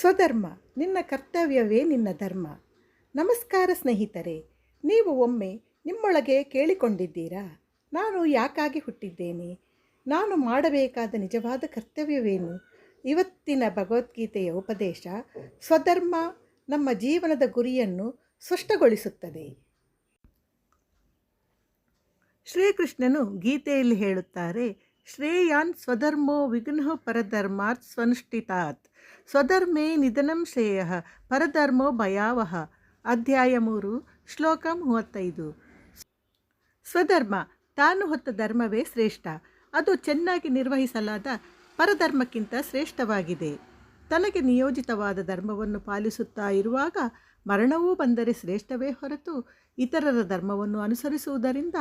ಸ್ವಧರ್ಮ, ನಿನ್ನ ಕರ್ತವ್ಯವೇ ನಿನ್ನ ಧರ್ಮ. ನಮಸ್ಕಾರ ಸ್ನೇಹಿತರೆ, ನೀವು ಒಮ್ಮೆ ನಿಮ್ಮೊಳಗೆ ಕೇಳಿಕೊಂಡಿದ್ದೀರಾ? ನಾನು ಯಾಕಾಗಿ ಹುಟ್ಟಿದ್ದೇನೆ? ನಾನು ಮಾಡಬೇಕಾದ ನಿಜವಾದ ಕರ್ತವ್ಯವೇನು? ಇವತ್ತಿನ ಭಗವದ್ಗೀತೆಯ ಉಪದೇಶ, ಸ್ವಧರ್ಮ ನಮ್ಮ ಜೀವನದ ಗುರಿಯನ್ನು ಸ್ಪಷ್ಟಗೊಳಿಸುತ್ತದೆ. ಶ್ರೀಕೃಷ್ಣನು ಗೀತೆಯಲ್ಲಿ ಹೇಳುತ್ತಾರೆ ಶ್ರೇಯಾನ್ ಸ್ವಧರ್ಮೋ ವಿಘ್ನಃ ಪರಧರ್ಮಾತ್ ಸ್ವನುಷ್ಠಿತಾತ್. ಸ್ವಧರ್ಮೇ ನಿಧನಂ ಶ್ರೇಯ ಪರಧರ್ಮೋ ಭಯಾವಹ ಅಧ್ಯಾಯ ಮೂರು, ಶ್ಲೋಕ ಮೂವತ್ತೈದು. ಸ್ವಧರ್ಮ, ತಾನು ಹೊತ್ತ ಧರ್ಮವೇ ಶ್ರೇಷ್ಠ. ಅದು ಚೆನ್ನಾಗಿ ನಿರ್ವಹಿಸಲಾದ ಪರಧರ್ಮಕ್ಕಿಂತ ಶ್ರೇಷ್ಠವಾಗಿದೆ. ತನಗೆ ನಿಯೋಜಿತವಾದ ಧರ್ಮವನ್ನು ಪಾಲಿಸುತ್ತಾ ಇರುವಾಗ ಮರಣವೂ ಬಂದರೆ ಶ್ರೇಷ್ಠವೇ ಹೊರತು ಇತರರ ಧರ್ಮವನ್ನು ಅನುಸರಿಸುವುದರಿಂದ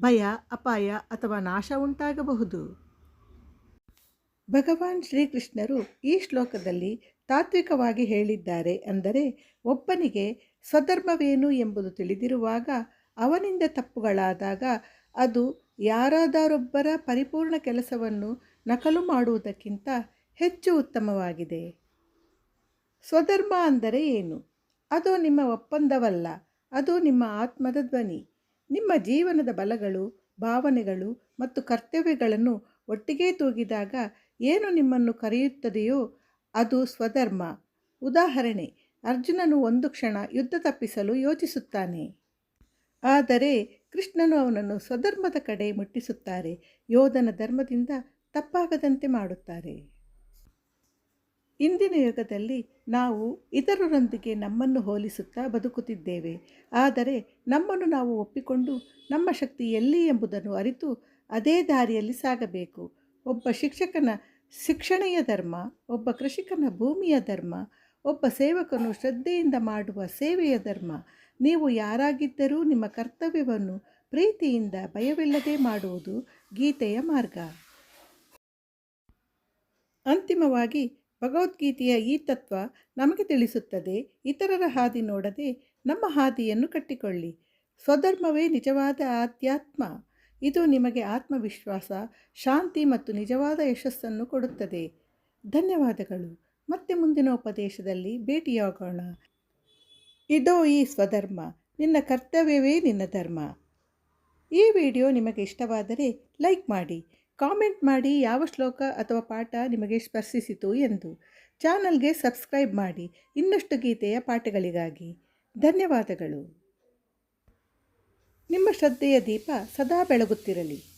ಭಯ, ಅಪಾಯ ಅಥವಾ ನಾಶ ಉಂಟಾಗಬಹುದು. ಭಗವಾನ್ ಶ್ರೀಕೃಷ್ಣರು ಈ ಶ್ಲೋಕದಲ್ಲಿ ತಾತ್ವಿಕವಾಗಿ ಹೇಳಿದ್ದಾರೆ ಅಂದರೆ ಒಬ್ಬನಿಗೆ ಸ್ವಧರ್ಮವೇನು ಎಂಬುದು ತಿಳಿದಿರುವಾಗ ಅವನಿಂದ ತಪ್ಪುಗಳಾದಾಗ ಅದು ಯಾರಾದರೊಬ್ಬರ ಪರಿಪೂರ್ಣ ಕೆಲಸವನ್ನು ನಕಲು ಮಾಡುವುದಕ್ಕಿಂತ ಹೆಚ್ಚು ಉತ್ತಮವಾಗಿದೆ. ಸ್ವಧರ್ಮ ಅಂದರೆ ಏನು? ಅದು ನಿಮ್ಮ ಒಪ್ಪಂದವಲ್ಲ, ಅದು ನಿಮ್ಮ ಆತ್ಮದ ಧ್ವನಿ. ನಿಮ್ಮ ಜೀವನದ ಬಲಗಳು, ಭಾವನೆಗಳು ಮತ್ತು ಕರ್ತವ್ಯಗಳನ್ನು ಒಟ್ಟಿಗೆ ತೂಗಿದಾಗ ಏನು ನಿಮ್ಮನ್ನು ಕರೆಯುತ್ತದೆಯೋ ಅದು ಸ್ವಧರ್ಮ. ಉದಾಹರಣೆ, ಅರ್ಜುನನು ಒಂದು ಕ್ಷಣ ಯುದ್ಧ ತಪ್ಪಿಸಲು ಯೋಚಿಸುತ್ತಾನೆ. ಆದರೆ ಕೃಷ್ಣನು ಅವನನ್ನು ಸ್ವಧರ್ಮದ ಕಡೆ ಮುಟ್ಟಿಸುತ್ತಾರೆ, ಯೋಧನ ಧರ್ಮದಿಂದ ತಪ್ಪಾಗದಂತೆ ಮಾಡುತ್ತಾರೆ. ಇಂದಿನ ಯುಗದಲ್ಲಿ ನಾವು ಇತರರೊಂದಿಗೆ ನಮ್ಮನ್ನು ಹೋಲಿಸುತ್ತಾ ಬದುಕುತ್ತಿದ್ದೇವೆ. ಆದರೆ ನಮ್ಮನ್ನು ನಾವು ಒಪ್ಪಿಕೊಂಡು ನಮ್ಮ ಶಕ್ತಿ ಎಲ್ಲಿ ಎಂಬುದನ್ನು ಅರಿತು ಅದೇ ದಾರಿಯಲ್ಲಿ ಸಾಗಬೇಕು. ಒಬ್ಬ ಶಿಕ್ಷಕನ ಶಿಕ್ಷಣೀಯ ಧರ್ಮ, ಒಬ್ಬ ಕೃಷಿಕನ ಭೂಮಿಯ ಧರ್ಮ, ಒಬ್ಬ ಸೇವಕನು ಶ್ರದ್ಧೆಯಿಂದ ಮಾಡುವ ಸೇವೆಯ ಧರ್ಮ. ನೀವು ಯಾರಾಗಿದ್ದರೂ ನಿಮ್ಮ ಕರ್ತವ್ಯವನ್ನು ಪ್ರೀತಿಯಿಂದ ಭಯವಿಲ್ಲದೆ ಮಾಡುವುದು ಗೀತೆಯ ಮಾರ್ಗ. ಅಂತಿಮವಾಗಿ ಭಗವದ್ಗೀತೆಯ ಈ ತತ್ವ ನಮಗೆ ತಿಳಿಸುತ್ತದೆ. ಇತರರ ಹಾದಿ ನೋಡದೆ ನಮ್ಮ ಹಾದಿಯನ್ನು ಕಟ್ಟಿಕೊಳ್ಳಿ. ಸ್ವಧರ್ಮವೇ ನಿಜವಾದ ಆಧ್ಯಾತ್ಮ. ಇದು ನಿಮಗೆ ಆತ್ಮವಿಶ್ವಾಸ, ಶಾಂತಿ ಮತ್ತು ನಿಜವಾದ ಯಶಸ್ಸನ್ನು ಕೊಡುತ್ತದೆ. ಧನ್ಯವಾದಗಳು. ಮತ್ತೆ ಮುಂದಿನ ಉಪದೇಶದಲ್ಲಿ ಭೇಟಿಯಾಗೋಣ. ಇದೋ ಈ ಸ್ವಧರ್ಮ. ನಿನ್ನ ಕರ್ತವ್ಯವೇ ನಿನ್ನ ಧರ್ಮ. ಈ ವಿಡಿಯೋ ನಿಮಗೆ ಇಷ್ಟವಾದರೆ ಲೈಕ್ ಮಾಡಿ. ಕಾಮೆಂಟ್ ಮಾಡಿ ಯಾವ ಶ್ಲೋಕ ಅಥವಾ ಪಾಠ ನಿಮಗೆ ಸ್ಪರ್ಶಿಸಿತು ಎಂದು ಚಾನಲ್ಗೆ ಸಬ್ಸ್ಕ್ರೈಬ್ ಮಾಡಿ ಇನ್ನಷ್ಟು ಗೀತೆಯ ಪಾಠಗಳಿಗಾಗಿ. ಧನ್ಯವಾದಗಳು. ನಿಮ್ಮ ಶ್ರದ್ಧೆಯ ದೀಪ ಸದಾ ಬೆಳಗುತ್ತಿರಲಿ.